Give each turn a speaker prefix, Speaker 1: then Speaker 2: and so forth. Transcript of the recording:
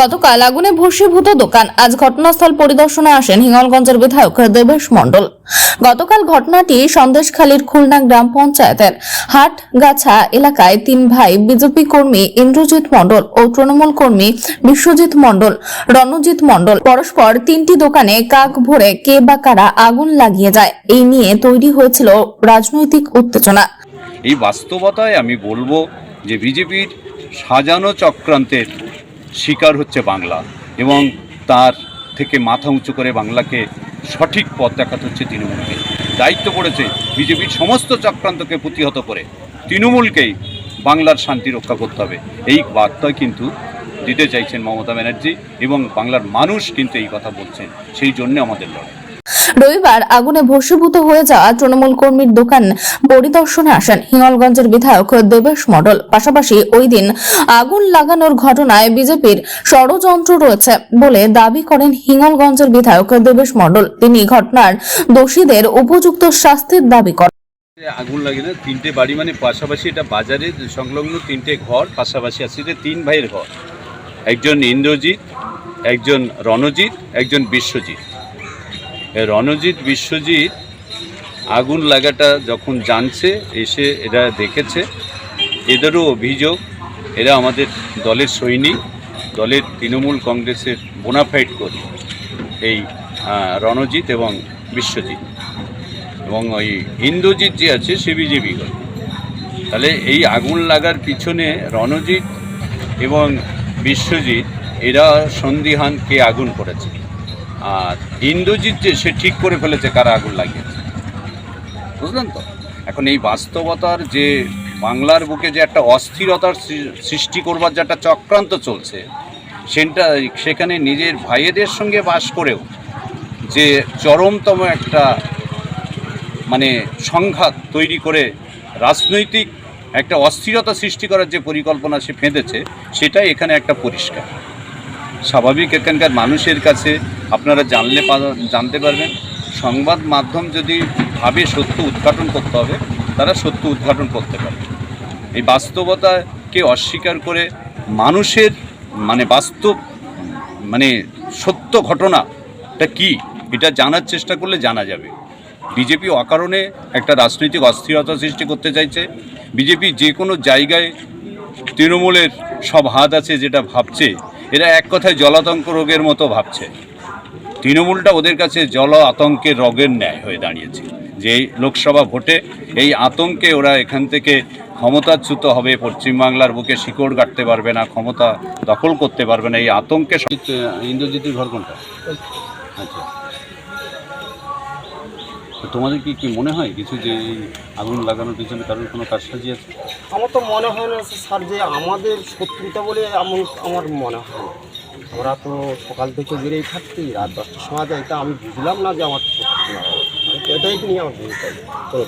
Speaker 1: গতকাল আগুনে ভস্মীভূত দোকান। আজ ঘটনাস্থল পরিদর্শনে আসেন হিঙ্গলগঞ্জের বিধায়ক দেবেশ মণ্ডল। গতকাল ঘটনাটি সন্দেশখালীর খুলনা গ্রাম পঞ্চায়েতের হাটগাছা এলাকায় তিন ভাই, বিজেপি কর্মী ইন্দ্রজিৎ মণ্ডল ও তৃণমূল কর্মী বিশ্বজিৎ মণ্ডল, রণজিৎ মণ্ডল পরস্পর তিনটি দোকানে কাক ভরে কে বা কারা আগুন লাগিয়ে যায়, এই নিয়ে তৈরি হয়েছিল রাজনৈতিক উত্তেজনা।
Speaker 2: এই বাস্তবতায় আমি বলব যে বিজেপির সাজানো চক্রান্তের শিকার হচ্ছে বাংলা এবং তার থেকে মাথা উঁচু করে বাংলাকে সঠিক পথ দেখাতে হচ্ছে তৃণমূলকে। দায়িত্ব পড়েছে বিজেপির সমস্ত চক্রান্তকে প্রতিহত করে। তৃণমূলকেই বাংলার শান্তি রক্ষা করতে হবে। এই বার্তা কিন্তু দিতে চাইছেন মমতা ব্যানার্জি এবং বাংলার মানুষ কিন্তু এই কথা বলছেন। সেই জন্য আমাদের লড়াই।
Speaker 1: রবিবার আগুনে ভস্মীভূত হয়ে যাওয়া তৃণমূল কর্মীর দোকান পরিদর্শনে আসেন হিঙ্গলগঞ্জের বিধায়ক দেবেশ মণ্ডল পাশাপাশি ওই দিন আগুন লাগানোর ঘটনায় বিজেপির ষড়যন্ত্র রয়েছে বলে দাবি করেন হিঙ্গলগঞ্জের বিধায়ক দেবেশ মণ্ডল তিনি ঘটনার দোষীদের উপযুক্ত শাস্তির দাবি করেন।
Speaker 2: আগুন লাগে না তিনটে বাড়ি মানে পাশাপাশি এটা বাজারে সংলগ্ন তিনটে ঘর, পাশাপাশি আছে এটা তিন ভাইয়ের ঘর। একজন ইন্দ্রজিৎ, একজন রণজিৎ, একজন বিশ্বজিৎ। রণজিৎ, বিশ্বজিৎ আগুন লাগাটা যখন জানছে, এসে এরা দেখেছে। এদেরও অভিযোগ, এরা আমাদের দলের সৈনিক, দলের তৃণমূল কংগ্রেসের বোনাফাইড কর্মী, এই রণজিৎ এবং বিশ্বজিৎ। এবং ওই ইন্দ্রজিৎ যে আছে, সে বিজেপি করে তাহলে এই আগুন লাগার পিছনে রণজিৎ এবং বিশ্বজিৎ, এরা সন্দিহান কে আগুন করেছে? আর ইন্দ্রজিৎ যে, সে ঠিক করে ফেলেছে কারা আগুন লাগিয়েছে। বুঝলেন তো? এখন এই বাস্তবতার যে বাংলার বুকে যে একটা অস্থিরতার সৃষ্টি করবার যে একটা চক্রান্ত চলছে, সেটা সেখানে নিজের ভাইয়েদের সঙ্গে বাস করেও যে চরমতম একটা মানে সংঘাত তৈরি করে রাজনৈতিক একটা অস্থিরতা সৃষ্টি করার যে পরিকল্পনা সে ফেঁদেছে, সেটাই এখানে একটা পরিষ্কার। স্বাভাবিক এখানকার মানুষের কাছে আপনারা জানলে জানতে পারবেন। সংবাদ মাধ্যম যদি ভাবে সত্য উদ্ঘাটন করতে হবে, তারা সত্য উদ্ঘাটন করতে পারবে। এই বাস্তবতাকে অস্বীকার করে মানুষের মানে বাস্তব মানে সত্য ঘটনাটা কি, এটা জানার চেষ্টা করলে জানা যাবে। বিজেপি অকারণে একটা রাজনৈতিক অস্থিরতা সৃষ্টি করতে চাইছে। বিজেপি যে কোনো জায়গায় তৃণমূলের সব হাত আছে যেটা ভাবছে এরা এক কথায় জলাতঙ্ক রোগের মতো ভাবছে তৃণমূলটা ওদের কাছে জল আতঙ্কের রোগের ন্যায় হয়ে দাঁড়িয়েছে যে লোকসভা ভোটে এই আতঙ্কে ওরা এখান থেকে ক্ষমতাচ্যুত হবে পশ্চিমবাংলার বুকে শিকড় কাটতে পারবে না ক্ষমতা দখল করতে পারবে না এই আতঙ্কে ইন্দ্রজিতের ঘর কোনটা আচ্ছা তোমাদের কি কি মনে হয় কিছু যে আগুন লাগানোর পিছনে কারোর কোনো কাজ কারসাজি আছে?
Speaker 3: আমার তো মনে হয় না স্যার যে আমাদের শত্রুতা বলে আমি আমার মনে হয় না। আমরা তো সকাল থেকে বেরিয়ে থাকছি রাত দশটার সময় যাই তা আমি বুঝলাম না যে আমার শত্রুতা। এটাই নিয়ে আমার ভূমিকা চলো